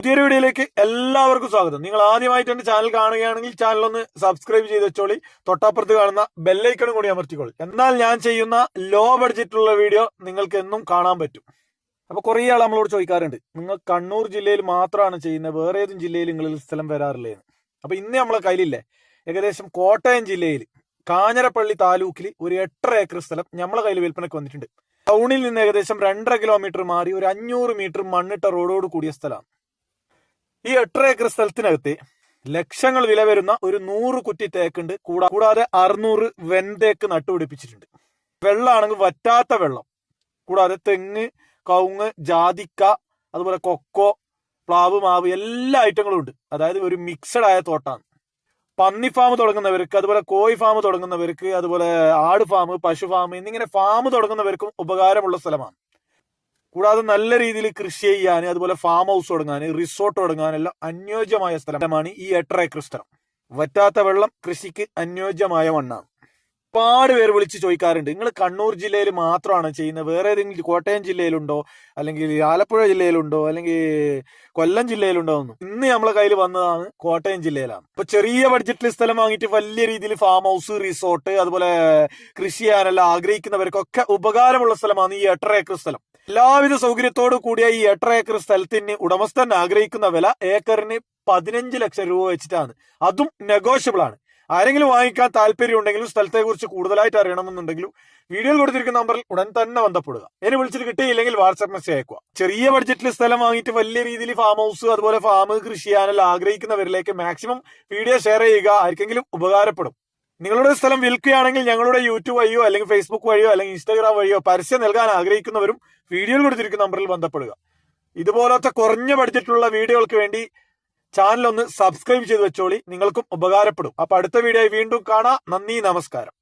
പുതിയൊരു വീഡിയോയിലേക്ക് എല്ലാവർക്കും സ്വാഗതം. നിങ്ങൾ ആദ്യമായിട്ട് എന്റെ ചാനൽ കാണുകയാണെങ്കിൽ ചാനൽ ഒന്ന് സബ്സ്ക്രൈബ് ചെയ്ത് വെച്ചോളി. തൊട്ടപ്പുറത്ത് കാണുന്ന ബെല്ലൈക്കണും കൂടി അമർത്തിക്കോളി. എന്നാൽ ഞാൻ ചെയ്യുന്ന ലോ ബഡ്ജറ്റുള്ള വീഡിയോ നിങ്ങൾക്ക് എന്നും കാണാൻ പറ്റും. അപ്പൊ കുറേ ആൾ നമ്മളോട് ചോദിക്കാറുണ്ട്. നിങ്ങൾ കണ്ണൂർ ജില്ലയിൽ മാത്രമാണ് ചെയ്യുന്നത് വേറെ ഏതും ജില്ലയിൽ നിങ്ങൾ സ്ഥലം വരാറില്ലേ അപ്പൊ ഇന്ന് നമ്മളെ കയ്യിലില്ലേ ഏകദേശം കോട്ടയം ജില്ലയിൽ കാഞ്ഞരപ്പള്ളി താലൂക്കിൽ ഒരു എട്ടര ഏക്കർ സ്ഥലം നമ്മളെ കയ്യിൽ വിൽപ്പനയ്ക്ക് വന്നിട്ടുണ്ട്. ടൗണിൽ നിന്ന് ഏകദേശം രണ്ടര കിലോമീറ്റർ മാറി ഒരു അഞ്ഞൂറ് മീറ്റർ മണ്ണിട്ട റോഡോട് കൂടിയ സ്ഥലമാണ്. ഈ എട്ടര ഏക്കർ സ്ഥലത്തിനകത്ത് ലക്ഷങ്ങൾ വില വരുന്ന ഒരു നൂറ് കുറ്റി തേക്കുണ്ട്. കൂടാ കൂടാതെ അറുന്നൂറ് വെന്തേക്ക് നട്ടുപിടിപ്പിച്ചിട്ടുണ്ട്. വെള്ളമാണെങ്കിൽ വറ്റാത്ത വെള്ളം. കൂടാതെ തെങ്ങ് കവുങ്ങ് ജാതിക്ക അതുപോലെ കൊക്കോ പ്ലാവ് മാവ് എല്ലാ ഐറ്റങ്ങളും ഉണ്ട്. അതായത് ഒരു മിക്സഡ് ആയ തോട്ടാണ്. പന്നി ഫാം തുടങ്ങുന്നവർക്ക് അതുപോലെ കോഴി ഫാം തുടങ്ങുന്നവർക്ക് അതുപോലെ ആട് ഫാം പശു ഫാം എന്നിങ്ങനെ ഫാം തുടങ്ങുന്നവർക്കും ഉപകാരമുള്ള സ്ഥലമാണ്. കൂടാതെ നല്ല രീതിയിൽ കൃഷി ചെയ്യാൻ അതുപോലെ ഫാം ഹൗസ് തുടങ്ങാൻ റിസോർട്ട് തുടങ്ങാനെല്ലാം അനുയോജ്യമായ സ്ഥലമാണ് ഈ എട്ടര ഏക്കർ സ്ഥലം. വറ്റാത്ത വെള്ളം കൃഷിക്ക് അനുയോജ്യമായ മണ്ണാണ്. ഒരുപാട് പേര് വിളിച്ച് ചോദിക്കാറുണ്ട് നിങ്ങൾ കണ്ണൂർ ജില്ലയിൽ മാത്രമാണ് ചെയ്യുന്നത്? വേറെ ഏതെങ്കിലും കോട്ടയം ജില്ലയിലുണ്ടോ? അല്ലെങ്കിൽ ആലപ്പുഴ ജില്ലയിലുണ്ടോ? അല്ലെങ്കിൽ കൊല്ലം ജില്ലയിലുണ്ടോ? എന്ന്. ഇന്ന് നമ്മളെ കയ്യിൽ വന്നതാണ് കോട്ടയം ജില്ലയിലാണ്. ഇപ്പൊ ചെറിയ ബഡ്ജറ്റിൽ സ്ഥലം വാങ്ങിയിട്ട് വലിയ രീതിയിൽ ഫാം ഹൗസ് റിസോർട്ട് അതുപോലെ കൃഷി ചെയ്യാനെല്ലാം ആഗ്രഹിക്കുന്നവർക്കൊക്കെ ഉപകാരമുള്ള സ്ഥലമാണ് ഈ എട്ടര ഏക്കർ സ്ഥലം. എല്ലാവിധ സൗകര്യത്തോടു കൂടിയ ഈ എട്ടര ഏക്കർ സ്ഥലത്തിന് ഉടമസ്ഥൻ ആഗ്രഹിക്കുന്ന വില ഏക്കറിന് പതിനഞ്ച് ലക്ഷം രൂപ വെച്ചിട്ടാണ്. അതും നെഗോഷ്യബിൾ ആണ്. ആരെങ്കിലും വാങ്ങിക്കാൻ താല്പര്യം ഉണ്ടെങ്കിലും സ്ഥലത്തെ കുറിച്ച് കൂടുതലായിട്ട് അറിയണമെന്നുണ്ടെങ്കിലും വീഡിയോയിൽ കൊടുത്തിരിക്കുന്ന നമ്പറിൽ ഉടൻ തന്നെ ബന്ധപ്പെടുക. എന്നെ വിളിച്ചിട്ട് കിട്ടിയില്ലെങ്കിൽ വാട്സാപ്പ് മെസ്സേജ് അയക്കുക. ചെറിയ ബഡ്ജറ്റിൽ സ്ഥലം വാങ്ങിയിട്ട് വലിയ രീതിയിൽ ഫാം ഹൗസ് അതുപോലെ ഫാം കൃഷി ചെയ്യാനെല്ലാം ആഗ്രഹിക്കുന്നവരിലേക്ക് മാക്സിമം വീഡിയോ ഷെയർ ചെയ്യുക. ആർക്കെങ്കിലും ഉപകാരപ്പെടും. നിങ്ങളുടെ സ്ഥലം വിൽക്കുകയാണെങ്കിൽ ഞങ്ങളുടെ യൂട്യൂബ് വഴിയോ അല്ലെങ്കിൽ ഫേസ്ബുക്ക് വഴിയോ അല്ലെങ്കിൽ ഇൻസ്റ്റാഗ്രാം വഴിയോ പരസ്യം നൽകാൻ ആഗ്രഹിക്കുന്നവരും വീഡിയോയിൽ കൊടുത്തിരിക്കുന്ന നമ്പറിൽ ബന്ധപ്പെടുക. ഇതുപോലത്തെ കുറഞ്ഞ ബഡ്ജറ്റിലുള്ള വീഡിയോകൾക്ക് വേണ്ടി ചാനൽ ഒന്ന് സബ്സ്ക്രൈബ് ചെയ്ത് വെച്ചോളി. നിങ്ങൾക്കും ഉപകാരപ്പെടും. അപ്പൊ അടുത്ത വീഡിയോ വീണ്ടും കാണാം. നന്ദി നമസ്കാരം.